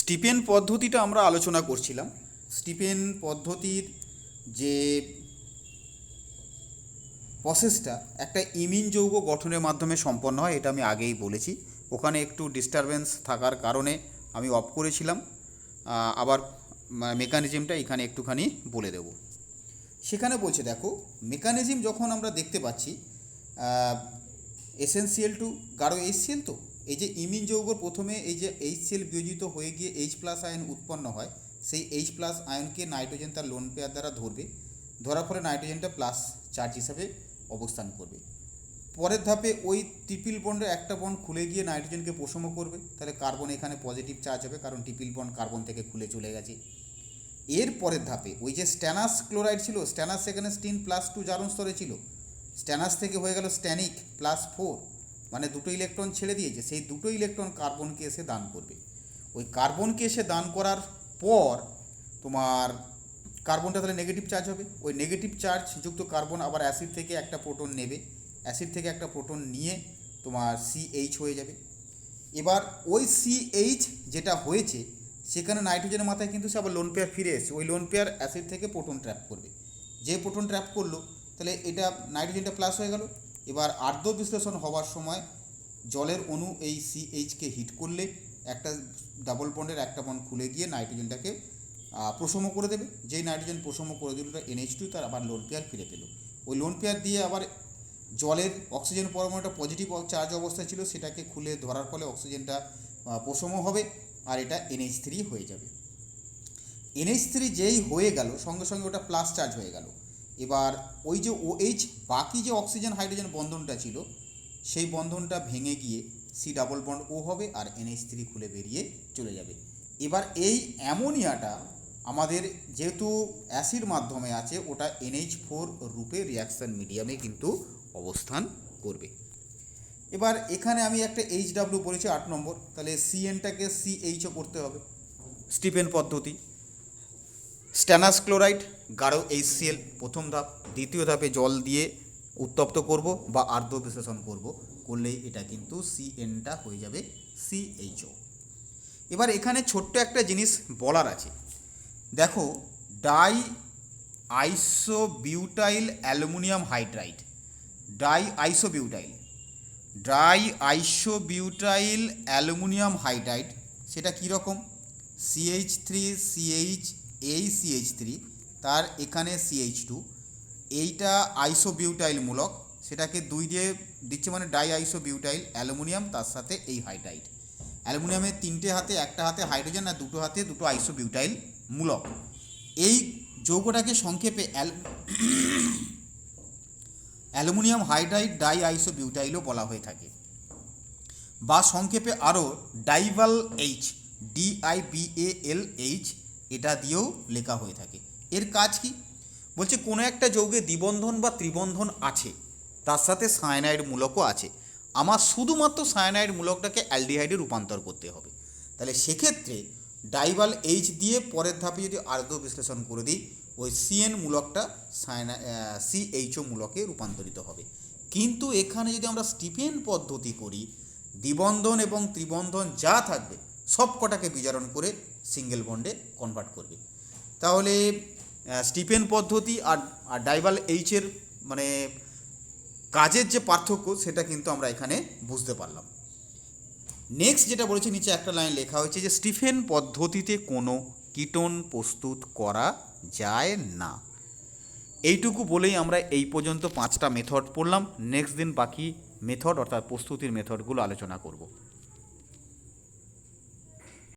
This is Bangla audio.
স্টিপেন পদ্ধতিটা আমরা আলোচনা করছিলাম। স্টিপেন পদ্ধতির যে প্রসেসটা একটা ইমিন যৌগ গঠনের মাধ্যমে সম্পন্ন হয়, এটা আমি আগেই বলেছি। ওখানে একটু ডিস্টারবেন্স থাকার কারণে আমি অফ করেছিলাম। আবার মেকানিজমটা এখানে একটুখানি বলে দেব। সেখানে বলছে, দেখো মেকানিজম যখন আমরা দেখতে পাচ্ছি এসেনসিয়াল টু গাঢ় এইচসিএল তো? এই যে ইমিন যৌগ প্রথমে এই যে এইচসিএল বিয়োজিত হয়ে গিয়ে এইচ প্লাস আয়ন উৎপন্ন হয়, সেই এইচ প্লাস আয়নকে নাইট্রোজেন তার লোন পেয়ার দ্বারা ধরবে। ধরার ফলে নাইট্রোজেনটা প্লাস চার্জ হিসাবে অবস্থান করবে। পরের ধাপে ওই টিপিল বন্ডের একটা বন্ড খুলে গিয়ে নাইট্রোজেনকে প্রশম করবে। তাহলে কার্বন এখানে পজিটিভ চার্জ হবে, কারণ টিপিল বন্ড কার্বন থেকে খুলে চলে গেছে। এর পরের ধাপে ওই যে স্ট্যানাস ক্লোরাইড ছিল স্ট্যানাস সেখানে স্টিন প্লাস টু জারণ স্তরে ছিল। স্ট্যানাস থেকে হয়ে গেল স্ট্যানিক প্লাস ফোর মানে দুটো ইলেকট্রন ছেড়ে দিয়েছে, সেই দুটো ইলেকট্রন কার্বনকে এসে দান করবে। ওই কার্বনকে এসে দান করার পর তোমার কার্বনটা তাহলে নেগেটিভ চার্জ হবে। ওই নেগেটিভ চার্জ যুক্ত কার্বন আবার অ্যাসিড থেকে একটা প্রোটন নেবে। অ্যাসিড থেকে একটা প্রোটন নিয়ে তোমার সিএইচ হয়ে যাবে। এবার ওই সিএইচ যেটা হয়েছে, সেখানে নাইট্রোজেনের মাথায় কিন্তু সে আবার লোন পেয়ার ফিরে এসেছে। ওই লোন পেয়ার অ্যাসিড থেকে প্রোটন ট্র্যাপ করবে। যে প্রোটন ট্র্যাপ করল, তাহলে এটা নাইট্রোজেনটা প্লাস হয়ে গেল। এবার আর্দ্র বিশ্লেষণ হওয়ার সময় জলের অণু এই সিএইচকে হিট করলে একটা ডাবল বন্ডের একটা বন্ড খুলে গিয়ে নাইট্রোজেনটাকে প্রশম করে দেবে। যেই নাইট্রোজেন প্রশম করে দিল এনএইচ টু তার আবার লোন পেয়ার ফিরে পেল। ওই লোন পেয়ার দিয়ে আবার জলের অক্সিজেন পরমাণুটা পজিটিভ চার্জ অবস্থায় ছিল, সেটাকে খুলে ধরার ফলে অক্সিজেনটা প্রশম হবে আর এটা এনএইচ থ্রি হয়ে যাবে। এনএইচ থ্রি যেই হয়ে গেল, সঙ্গে সঙ্গে ওটা প্লাস চার্জ হয়ে গেল। এবার ওই যে ওএইচ বাকি যে অক্সিজেন, হাইড্রোজেন বন্ধনটা ছিল, সেই বন্ধনটা ভেঙে গিয়ে সি ডাবল বন্ড ও হবে আর এনএইচ থ্রি খুলে বেরিয়ে চলে যাবে। এবার এই অ্যামোনিয়াটা আমাদের যেহেতু অ্যাসিড মাধ্যমে আছে, ওটা এনএইচ ফোর রূপে রিয়াকশান মিডিয়ামে কিন্তু অবস্থান করবে। এবার এখানে আমি একটা এইচ ডাব্লিউ বলেছি, আট নম্বর। তাহলে সিএনটাকে সিএইচও করতে হবে। স্টিফেন পদ্ধতি। স্ট্যানাস ক্লোরাইড গাঢ় এইচসিএল প্রথম ধাপ, দ্বিতীয় ধাপে জল দিয়ে উত্তপ্ত করব বা আর্দ্র বিশ্লেষণ করব, করলেই এটা কিন্তু সিএনটা হয়ে যাবে সিএইচও এবার এখানে ছোট্ট একটা জিনিস বলার আছে। দেখো di isobutyl aluminium hydride di isobutyl dry isobutyl aluminium hydride, সেটা কীরকম C H three C H এই সিএইচ থ্রি তার এখানে সিএইচ টু এইটা আইসোবিউটাইল মূলক, সেটাকে দুই দিয়ে দিচ্ছে মানে ডাই আইসোবিউটাইল অ্যালুমিনিয়াম, তার সাথে এই হাইড্রাইড। অ্যালুমিনিয়ামের তিনটে হাতে, একটা হাতে হাইড্রোজেন আর দুটো হাতে দুটো আইসোবিউটাইল মূলক। এই যৌগটাকে সংক্ষেপে অ্যাল, অ্যালুমিনিয়াম হাইড্রাইড ডাই আইসোবিউটাইলও বলা হয়ে থাকে। বা সংক্ষেপে আরও ডাইভাল এইচ ডিআইবিএএল এইচ এটা দিয়েও লেখা হয়ে থাকে। এর কাজ কি? বলছে, কোনো একটা যৌগে দ্বিবন্ধন বা ত্রিবন্ধন আছে, তার সাথে সায়ানাইড মূলকও আছে। আমার শুধুমাত্র সায়ানাইড মূলকটাকে অ্যালডিহাইডে রূপান্তর করতে হবে। তাহলে সেক্ষেত্রে ডাইভাল এইচ দিয়ে পরের ধাপে যদি আর্দ্র বিশ্লেষণ করে দিই, ওই সিএন মূলকটা সায়না সিএইচও মূলকে রূপান্তরিত হবে। কিন্তু এখানে যদি আমরা স্টিফেন পদ্ধতি করি, দ্বিবন্ধন এবং ত্রিবন্ধন যা থাকবে সব কটাকে বিজারণ করে সিঙ্গেল বন্ডে কনভার্ট করবে। তাহলে স্টিফেন পদ্ধতি আর আর ডাইভাল এইচের মানে কাজের যে পার্থক্য সেটা কিন্তু আমরা এখানে বুঝতে পারলাম। নেক্সট যেটা বলেছে, নিচে একটা লাইন লেখা হয়েছে যে স্টিফেন পদ্ধতিতে কোনো কীটন প্রস্তুত করা যায় না। এইটুকু বলেই আমরা এই পর্যন্ত পাঁচটা মেথড পড়লাম। নেক্সট দিন বাকি মেথড অর্থাৎ প্রস্তুতির মেথডগুলো আলোচনা করব।